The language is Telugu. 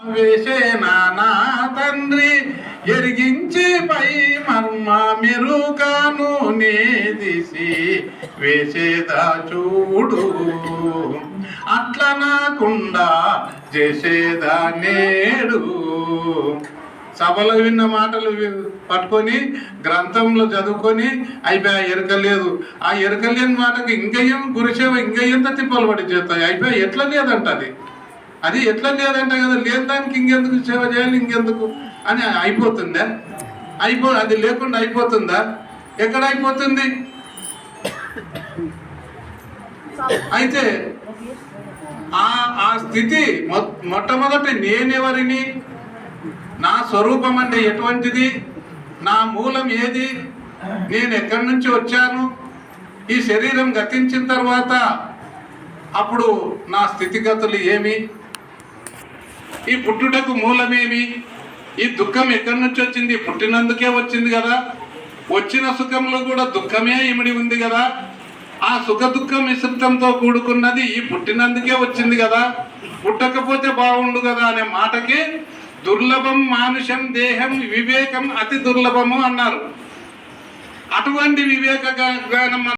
వేసేనా నా తండ్రి ఎరిగించి పై మర్మ మెరుగాను నేదిసి వేసేదా చూడు. అట్ల నాకుండా చేసేదా నేడు. సభలో విన్న మాటలు పట్టుకొని గ్రంథంలో చదువుకొని అయిపోయా ఎరకలేదు. ఆ ఎరకలేని మాటకు ఇంకేం గురిసేవ ఇంకయ్యంత తిప్పలు పడి చేస్తాయి? అయిపోయా ఎట్లా లేదంట అది ఎట్లా లేదంటే కదా లేని దానికి ఇంకెందుకు సేవ చేయాలి ఇంకెందుకు అని అయిపోతుందా? అయిపో అది లేకుండా అయిపోతుందా? ఎక్కడ అయిపోతుంది? అయితే ఆ ఆ స్థితి మొ- మొట్టమొదటి నేనెవరిని? నా స్వరూపం అంటే ఎటువంటిది? నా మూలం ఏది? నేను ఎక్కడి నుంచి వచ్చాను? ఈ శరీరం గతించిన తర్వాత అప్పుడు నా స్థితిగతులు ఏమి? ఈ పుట్టుటకు మూలమేమి? ఈ దుఃఖం ఎక్కడి నుంచి వచ్చింది? పుట్టినందుకే వచ్చింది కదా. వచ్చిన సుఖంలో కూడా దుఃఖమే ఇమిడి ఉంది కదా. ఆ సుఖ దుఃఖ మిశ్రితంతో కూడుకున్నది ఈ పుట్టినందుకే వచ్చింది కదా. పుట్టకపోతే బాగుండు కదా అనే మాటకి దుర్లభం మానుషం దేహం వివేకం అతి దుర్లభము అన్నారు. అటువంటి వివేక జ్ఞానం